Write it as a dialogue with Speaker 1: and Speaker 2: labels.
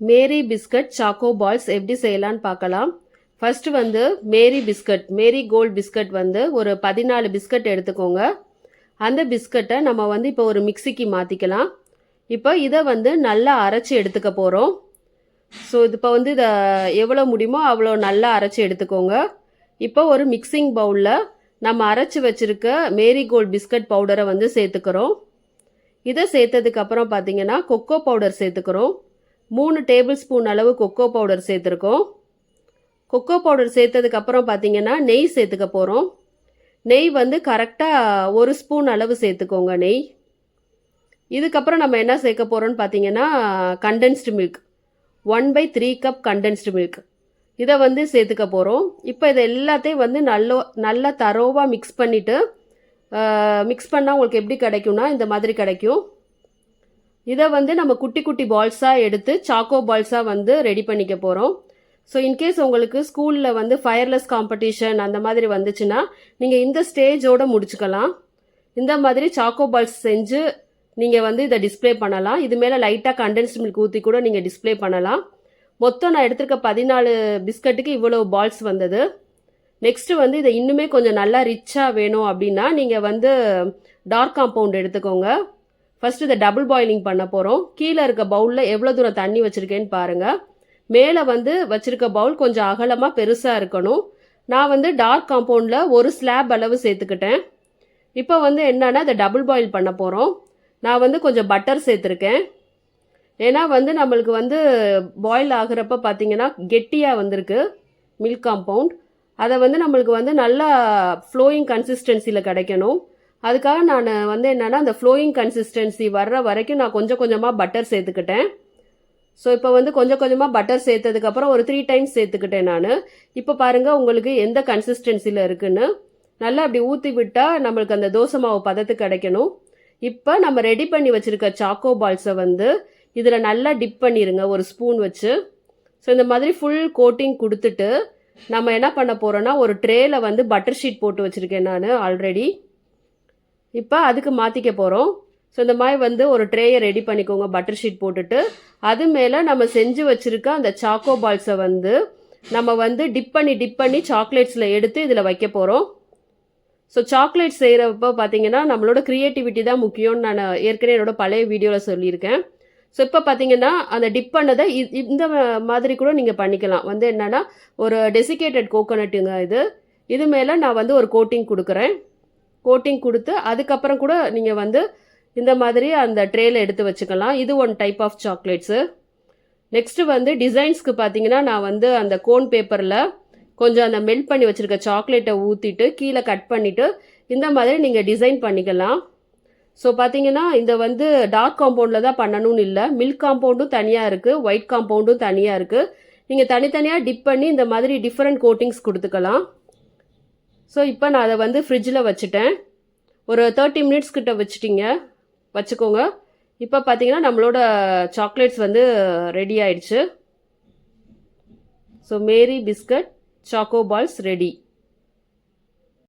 Speaker 1: மேரி biscuit choco balls எப்படி செய்யலான்னு பார்க்கலாம். ஃபர்ஸ்ட் வந்து Marie biscuit Marie Gold biscuit வந்து ஒரு பதினாலு பிஸ்கட் எடுத்துக்கோங்க. அந்த பிஸ்கட்டை நம்ம வந்து இப்போ ஒரு மிக்சிக்கு மாற்றிக்கலாம் இப்போ இதை வந்து நல்லா அரைச்சி எடுத்துக்க போகிறோம் ஸோ இது இப்போ வந்து இதை எவ்வளோ முடியுமோ அவ்வளோ நல்லா அரைச்சி எடுத்துக்கோங்க. இப்போ ஒரு மிக்சிங் பவுலில் நம்ம அரைச்சி வச்சுருக்க மேரி கோல்ட் பிஸ்கட் பவுடரை வந்து சேர்த்துக்கிறோம். இதை சேர்த்ததுக்கப்புறம் பார்த்தீங்கன்னா கொக்கோ பவுடர் சேர்த்துக்கிறோம். மூணு டேபிள் ஸ்பூன் அளவு கொக்கோ பவுடர் சேர்த்துருக்கோம். கொக்கோ பவுடர் சேர்த்ததுக்கப்புறம் பார்த்தீங்கன்னா நெய் சேர்த்துக்க போகிறோம் நெய் வந்து கரெக்டாக ஒரு ஸ்பூன் அளவு சேர்த்துக்கோங்க நெய். இதுக்கப்புறம் நம்ம என்ன சேர்க்க போகிறோம்னு பார்த்தீங்கன்னா condensed milk one by three cup condensed milk இதை வந்து சேர்த்துக்க போகிறோம் இப்போ இதை எல்லாத்தையும் வந்து நல்ல நல்லா தரோவாக மிக்ஸ் பண்ணிவிட்டு மிக்ஸ் பண்ணால் உங்களுக்கு எப்படி கிடைக்கும்னா இந்த மாதிரி கிடைக்கும். இதை வந்து நம்ம குட்டி குட்டி பால்ஸாக எடுத்து சாக்கோ பால்ஸாக வந்து ரெடி பண்ணிக்க போகிறோம் ஸோ இன்கேஸ் உங்களுக்கு ஸ்கூலில் வந்து ஃபயர்லெஸ் காம்படிஷன் அந்த மாதிரி வந்துச்சுன்னா நீங்கள் இந்த ஸ்டேஜோடு முடிச்சுக்கலாம். இந்த மாதிரி சாக்கோ பால்ஸ் செஞ்சு நீங்கள் வந்து இதை டிஸ்ப்ளே பண்ணலாம். இது மேலே லைட்டாக கண்டென்ஸ்ட் மில்க் ஊற்றி கூட நீங்கள் டிஸ்ப்ளே பண்ணலாம். மொத்தம் நான் எடுத்திருக்க பதினாலு பிஸ்கட்டுக்கு இவ்வளோ பால்ஸ் வந்தது. நெக்ஸ்ட்டு வந்து இதை இன்னுமே கொஞ்சம் நல்லா ரிச்சாக வேணும் அப்படின்னா நீங்கள் வந்து டார்க் காம்பவுண்ட் எடுத்துக்கோங்க. ஃபர்ஸ்ட் இதை டபுள் பாயிலிங் பண்ண போகிறோம் கீழே இருக்க பவுலில் எவ்வளோ தூரம் தண்ணி வச்சுருக்கேன்னு பாருங்கள் மேலே வந்து வச்சுருக்க பவுல் கொஞ்சம் அகலமாக பெருசாக இருக்கணும். நான் வந்து டார்க் காம்பவுண்டில் ஒரு ஸ்லாப் அளவு சேர்த்துக்கிட்டேன். இப்போ வந்து என்னன்னா இதை டபுள் பாயில் பண்ண போகிறோம் நான் வந்து கொஞ்சம் பட்டர் சேர்த்துருக்கேன். ஏன்னா வந்து நம்மளுக்கு வந்து பாயில் ஆகுறப்ப பார்த்தீங்கன்னா கெட்டியாக வந்திருக்கு மில்க் காம்பவுண்ட் அதை வந்து நம்மளுக்கு வந்து நல்லா ஃப்ளோயிங் கன்சிஸ்டன்சியில் கிடைக்கணும். அதுக்காக நான் வந்து என்னென்னா அந்த ஃப்ளோயிங் கன்சிஸ்டன்சி வர்ற வரைக்கும் நான் கொஞ்சம் கொஞ்சமாக பட்டர் சேர்த்துக்கிட்டேன். ஸோ இப்போ வந்து கொஞ்சம் கொஞ்சமாக பட்டர் சேர்த்ததுக்கப்புறம் ஒரு த்ரீ டைம்ஸ் சேர்த்துக்கிட்டேன் நான். இப்போ பாருங்கள் உங்களுக்கு எந்த கன்சிஸ்டன்சியில் இருக்குன்னு. நல்லா அப்படி ஊற்றி விட்டால் நம்மளுக்கு அந்த தோசை மாவு பதத்துக்கு கிடைக்கணும். இப்போ நம்ம ரெடி பண்ணி வச்சுருக்க சாக்கோ பால்ஸை வந்து இதில் நல்லா டிப் பண்ணிடுங்க ஒரு ஸ்பூன் வச்சு. ஸோ இந்த மாதிரி ஃபுல் கோட்டிங் கொடுத்துட்டு நம்ம என்ன பண்ண போகிறோன்னா ஒரு ட்ரேயில் வந்து பட்டர் ஷீட் போட்டு வச்சுருக்கேன் நான் ஆல்ரெடி இப்போ அதுக்கு மாற்றிக்க போகிறோம் ஸோ இந்த மாதிரி வந்து ஒரு ட்ரேயை ரெடி பண்ணிக்கோங்க. பட்டர் ஷீட் போட்டுட்டு. அது மேலே நம்ம செஞ்சு வச்சுருக்க அந்த சாக்கோ பால்ஸை வந்து நம்ம வந்து டிப் பண்ணி டிப் பண்ணி சாக்லேட்ஸில் எடுத்து இதில் வைக்க போகிறோம் ஸோ சாக்லேட் செய்கிறப்ப பார்த்தீங்கன்னா நம்மளோட க்ரியேட்டிவிட்டி தான் முக்கியம்னு நான் ஏற்கனவே என்னோட பழைய வீடியோவில் சொல்லியிருக்கேன். ஸோ இப்போ பார்த்தீங்கன்னா அந்த டிப் பண்ணதை இ- இந்த மாதிரி கூட நீங்கள் பண்ணிக்கலாம். வந்து என்னென்னா ஒரு டெசிகேட்டட் கோகோனட்டுங்க இது. இது மேலே நான் வந்து ஒரு கோட்டிங் கொடுக்குறேன். கோட்டிங் கொடுத்து அதுக்கப்புறம் கூட நீங்கள் வந்து இந்த மாதிரி அந்த ட்ரேல எடுத்து வச்சுக்கலாம். இது one type of chocolates next வந்து டிசைன்ஸ்க்கு பார்த்தீங்கன்னா நான் வந்து அந்த கோன் பேப்பரில் கொஞ்சம் அந்த மெல்ட் பண்ணி வச்சுருக்க சாக்லேட்டை ஊற்றிட்டு கீழே கட் பண்ணிவிட்டு இந்த மாதிரி நீங்கள் டிசைன் பண்ணிக்கலாம். ஸோ பார்த்தீங்கன்னா இந்த வந்து டார்க் காம்பவுண்டில் தான் பண்ணணும்னு இல்லை. மில்க் காம்பவுண்டும் தனியாக இருக்குது ஒயிட் காம்பவுண்டும் தனியாக இருக்குது நீங்கள் தனித்தனியாக டிப் பண்ணி இந்த மாதிரி டிஃப்ரெண்ட் கோட்டிங்ஸ் கொடுத்துக்கலாம். ஸோ இப்போ நான் அதை வந்து ஃப்ரிட்ஜில் வச்சுட்டேன். ஒரு தேர்ட்டி மினிட்ஸ் கிட்ட வச்சுட்டிங்க. வச்சுக்கோங்க. இப்போ பார்த்தீங்கன்னா நம்மளோட சாக்லேட்ஸ் வந்து ரெடி ஆயிடுச்சு. So Marie biscuit choco balls ready